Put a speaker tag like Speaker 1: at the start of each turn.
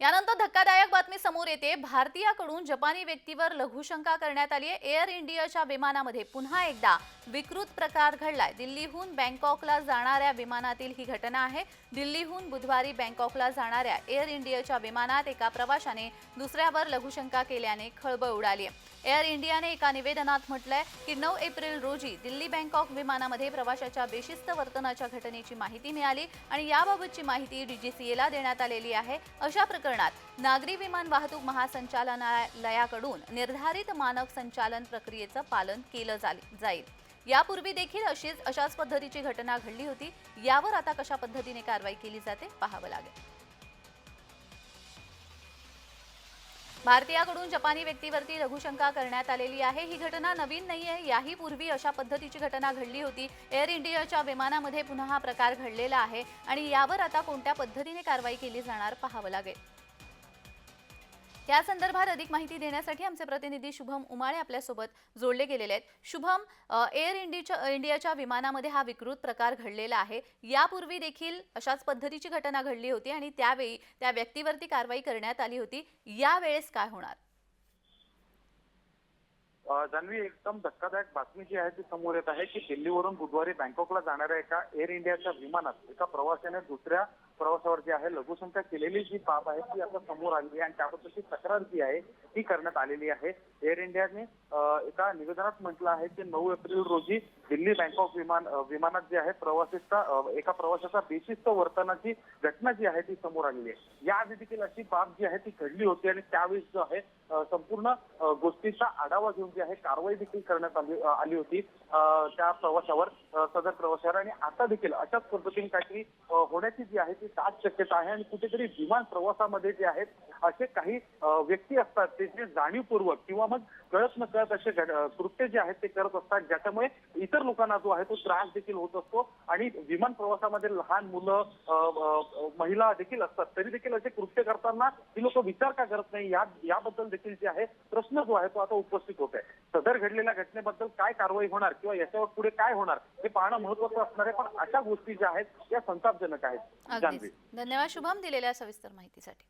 Speaker 1: यानंतर धक्कादायक बातमी समोर येते. भारतीयाकडून जपानी व्यक्तीवर लघुशंका करण्यात आली आहे एअर इंडियाच्या विमानामध्ये पुन्हा एकदा विकृत प्रकार घडलाय. दिल्लीहून बँकॉकला जाणाऱ्या विमानातील ही घटना आहे. दिल्लीहून बुधवारी बँकॉकला जाणाऱ्या एअर इंडियाच्या विमानात एका प्रवाशाने दुसऱ्यावर लघुशंका केल्याने खळबळ उडाली आहे एअर इंडियाने एका निवेदनात म्हटलंय की नऊ एप्रिल रोजी दिल्ली बँकॉक विमानामध्ये प्रवाशाच्या बेशिस्त वर्तनाच्या घटनेची माहिती मिळाली आणि याबाबतची माहिती डीजीसीएला देण्यात आलेली आहे. अशा प्रकरणात नागरी विमान वाहतूक महासंचालनालयाकडून निर्धारित मानक संचालन प्रक्रियेचं पालन केलं जाईल. यापूर्वी देखील अशीच अशाच पद्धतीची घटना घडली होती. यावर आता कशा पद्धतीने कारवाई केली जाते पाहावं लागेल. भारतीयाकडून जपानी व्यक्तीवरती लघुशंका करण्यात आलेली आहे. ही घटना नवीन नाही आहे याही पूर्वी अशा पद्धतीची घटना घडली होती. एअर इंडियाच्या विमानामध्ये पुन्हा हा प्रकार घडलेला आहे आणि यावर आता कोणत्या पद्धतीने कारवाई केली जाणार पाहावं लागेल. या संदर्भात अधिक माहिती देण्यासाठी आमचे प्रतिनिधी शुभम उमाळे आपल्यासोबत जोडले गेलेले आहेत. शुभम एअर इंडियाच्या इंडियाच्या विमानामध्ये हा विकृत प्रकार घडलेला आहे. यापूर्वी देखील अशाच पद्धतीची घटना घडली होती आणि त्यावेळी त्या व्यक्तीवरती कारवाई करण्यात आली होती. यावेळेस काय होणार?
Speaker 2: अ, जान्हवी एकदम धक्कादायक बातमी जी आहे ती समोर येत आहे की दिल्लीवरून बुधवारी बँकॉकला जाणाऱ्या एका एअर इंडियाच्या विमानात एका प्रवाशाने दुसऱ्या प्रवासावर जी आहे. लघुसंख्या केलेली जी बाब आहे ती आता समोर आलेली आहे आणि त्याबद्दलची तक्रार जी आहे ती करण्यात आलेली आहे. एअर इंडियाने एका निवेदनात म्हटलं आहे की नऊ एप्रिल रोजी दिल्ली बँकॉक विमान विमानात जे आहे प्रवासीचा एका प्रवाशाचा बेशिस्त वर्तनाची घटना जी आहे ती समोर आलेली आहे. याआधी देखील अशी बाब जी आहे ती घडली होती आणि त्यावेळेस जो आहे संपूर्ण गोष्टीचा आढावा घेऊन जी आहे कारवाई देखील करण्यात आली आली होती. त्या प्रवाशावर सदर प्रवाशावर आणि आता देखील अशाच पद्धतीने काहीतरी होण्याची जी आहे ती दाट शक्यता आहे आणि कुठेतरी विमान प्रवासामध्ये जे आहेत असे काही व्यक्ती असतात ते जे जाणीवपूर्वक किंवा मग कळत न कळत असे कृत्य जे आहेत ते करत असतात ज्याच्यामुळे इतर लोकांना जो आहे तो त्रास देखील होत असतो आणि विमान प्रवासामध्ये लहान मुलं महिला देखील असतात तरी देखील असे कृत्य करताना ही लोक विचार का करत नाही? या याबद्दल देखील जे आहे प्रश्न जो आहे तो आता उपस्थित होत आहे. सदर घडलेल्या घटनेबद्दल काय कारवाई होणार किंवा याच्यावर पुढे काय होणार हे पाहणं महत्वाचं असणार आहे. पण अशा गोष्टी ज्या आहेत या संतापजनक आहेत.
Speaker 1: धन्यवाद. शुभम दिलेल्या सविस्तर माहितीसाठी.